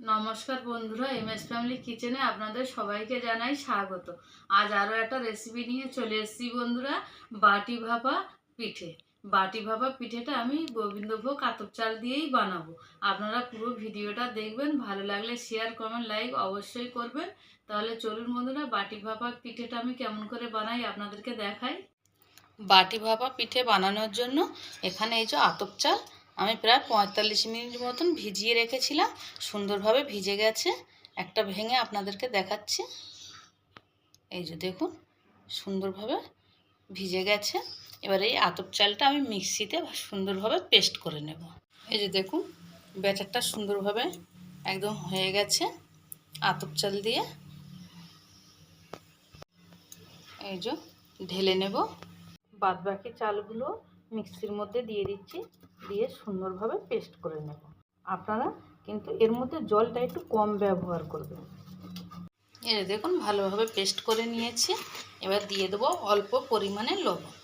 নমস্কার বন্ধুরা M S family কিচেনে আপনাদের সবাইকে জানাই স্বাগত। আজ আরও একটা রেসিপি নিয়ে চলে এসেছি বন্ধুরা, বাটি ভাপা পিঠে। বাটি ভাপা পিঠেটা আমি গোবিন্দভোগ আতপ চাল দিয়েই বানাবো। আপনারা পুরো ভিডিওটা দেখবেন, ভালো লাগলে শেয়ার কমেন্ট লাইক অবশ্যই করবেন। তাহলে চলুন বন্ধুরা, বাটি ভাপা পিঠেটা আমি কেমন করে বানাই আপনাদেরকে দেখাই। বাটি ভাপা পিঠে বানানোর জন্য এখানে এই যে আতপ চাল আমি প্রায় পঁয়তাল্লিশ মিনিট মতন ভিজিয়ে রেখেছিলাম, সুন্দরভাবে ভিজে গেছে। একটা ভেঙে আপনাদেরকে দেখাচ্ছি। এই যে দেখুন, সুন্দরভাবে ভিজে গেছে। এবার এই আতপ চালটা আমি মিক্সিতে সুন্দরভাবে পেস্ট করে নেব। এই যে দেখুন, ব্যাটারটা সুন্দরভাবে একদম হয়ে গেছে আতপ চাল দিয়ে। এই যে ঢেলে নেব। বাদ বাকি চালগুলো মিক্সির মধ্যে দিয়ে দিচ্ছি। দিয়ে সুন্দরভাবে পেস্ট করে নেব। আপনারা কিন্তু এর মধ্যে জলটা একটু কম ব্যবহার করবেন। এই দেখুন, ভালোভাবে পেস্ট করে নিয়েছি। এবার দিয়ে দেবো অল্প পরিমাণে লবণ।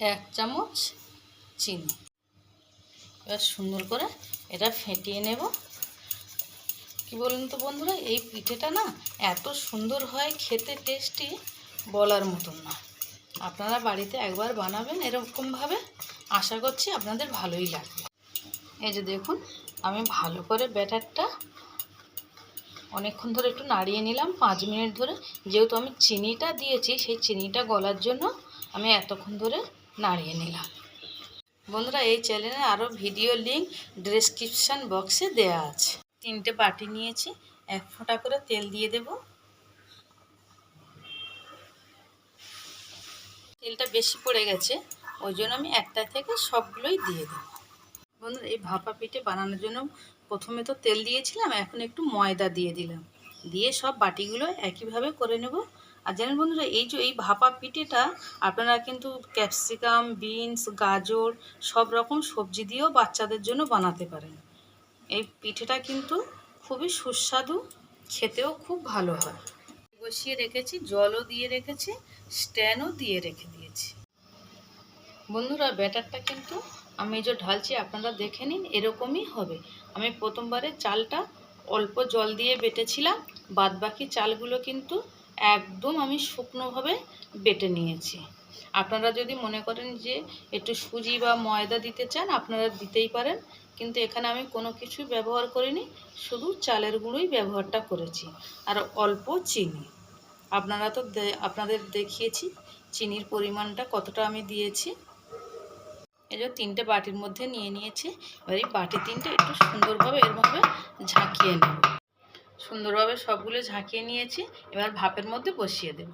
এক চামচ চিনি। এবার সুন্দর করে এটা ফেটিয়ে নেব। কি বলুন তো বন্ধুরা, এই পিঠেটা না এত সুন্দর হয়, খেতে টেস্টি বলার মতন না। আপনারা বাড়িতে একবার বানাবেন এরকমভাবে আশা করছি আপনাদের ভালোই লাগবে। এই যে দেখুন, আমি ভালো করে ব্যাটারটা অনেকক্ষণ ধরে একটু নাড়িয়ে নিলাম, পাঁচ মিনিট ধরে। যেহেতু আমি চিনিটা দিয়েছি, সেই চিনিটা গলার জন্য আমি এতক্ষণ ধরে নাড়িয়ে নিলাম। বন্ধুরা, এই চ্যানেলে আরও ভিডিও লিঙ্ক ডেসক্রিপশান বক্সে দেয়া আছে। তিনটে বাটি নিয়েছি, এক ফোঁটা করে তেল দিয়ে দেবো। তেলটা বেশি পড়ে গেছে, ওই জন্য আমি একটা থেকে সবগুলোই দিয়ে দেবো। বন্ধুরা, এই ভাপা পিঠে বানানোর জন্য প্রথমে তো তেল দিয়েছিলাম, এখন একটু ময়দা দিয়ে দিলাম। দিয়ে সব বাটিগুলো একইভাবে করে নেব। আর জানেন বন্ধুরা, এই যে এই ভাপা পিঠেটা, আপনারা কিন্তু ক্যাপসিকাম, বিনস, গাজর, সব রকম সবজি দিয়েও বাচ্চাদের জন্য বানাতে পারেন। এই পিঠেটা কিন্তু খুবই সুস্বাদু, খেতেও খুব ভালো হয়। বসিয়ে রেখেছি, জলও দিয়ে রেখেছি, স্ট্যানও দিয়ে রেখে দিয়েছি। বন্ধুরা, ব্যাটারটা কিন্তু আমি যে ঢালছি, আপনারা দেখে নিন, এরকমই হবে। আমি প্রথমবারে চালটা অল্প জল দিয়ে বেটেছিলাম বাদ বাকি চালগুলো কিন্তু একদম আমি শুকনোভাবে বেটে নিয়েছি। আপনারা যদি মনে করেন যে একটু সুজি বা ময়দা দিতে চান, আপনারা দিতেই পারেন। কিন্তু এখানে আমি কোনো কিছু ব্যবহার করিনি, শুধু চালের গুঁড়োই ব্যবহারটা করেছি। আর অল্প চিনি। আপনারা তো আপনাদের দেখিয়েছি চিনির পরিমাণটা কতটা আমি দিয়েছি। এই যে তিনটে বাটির মধ্যে নিয়ে নিয়েছি। এবার এই বাটি তিনটে একটু সুন্দরভাবে এরভাবে ঝাঁকিয়ে নেব। সুন্দরভাবে সবগুলো ঝাঁকিয়ে নিয়েছি। এবার ভাপের মধ্যে বসিয়ে দেব।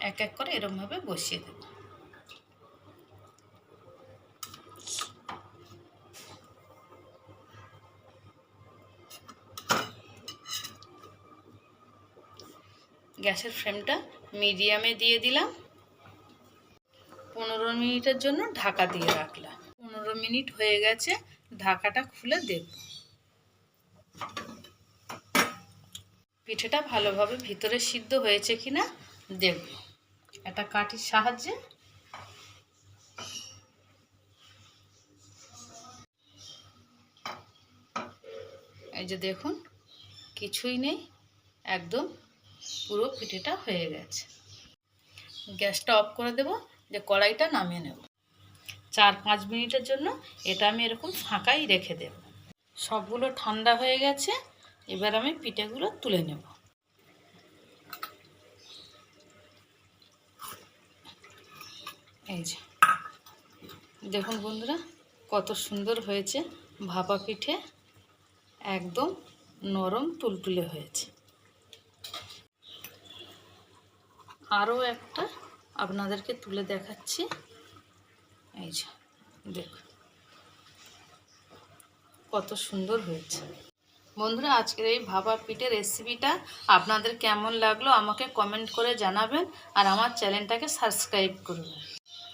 এক এক করে এরমভাবে বসিয়ে দেব। গ্যাসের ফ্লেমটা মিডিয়ামে দিয়ে দিলাম। পনেরো মিনিটের জন্য ঢাকা দিয়ে রাখলাম। পনেরো মিনিট হয়ে গেছে, ঢাকাটা খুলে দেব। পিঠেটা ভালোভাবে ভিতরে সিদ্ধ হয়েছে কিনা দেব একটা কাঠির সাহায্যে। এই যে দেখুন, কিছুই নেই, একদম পুরো পিঠেটা হয়ে গেছে। গ্যাসটা অফ করে দেব, যে কড়াইটা নামিয়ে নেব। চার পাঁচ মিনিটের জন্য এটা আমি এরকম ফাঁকাই রেখে দেব। সবগুলো ঠান্ডা হয়ে গেছে, এবার আমি পিঠেগুলো তুলে নেব। এই যে। দেখুন বন্ধুরা, কত সুন্দর হয়েছে ভাপা পিঠে, একদম নরম তুলতুলে হয়েছে। আরও একটা আপনাদেরকে তুলে দেখাচ্ছি। এই যে দেখুন কত সুন্দর হয়েছে। বন্ধুরা, আজকের এই ভাপা পিঠের রেসিপিটা আপনাদের কেমন লাগল আমাকে কমেন্ট করে জানাবেন আর আমার চ্যানেলটাকে সাবস্ক্রাইব করবেন।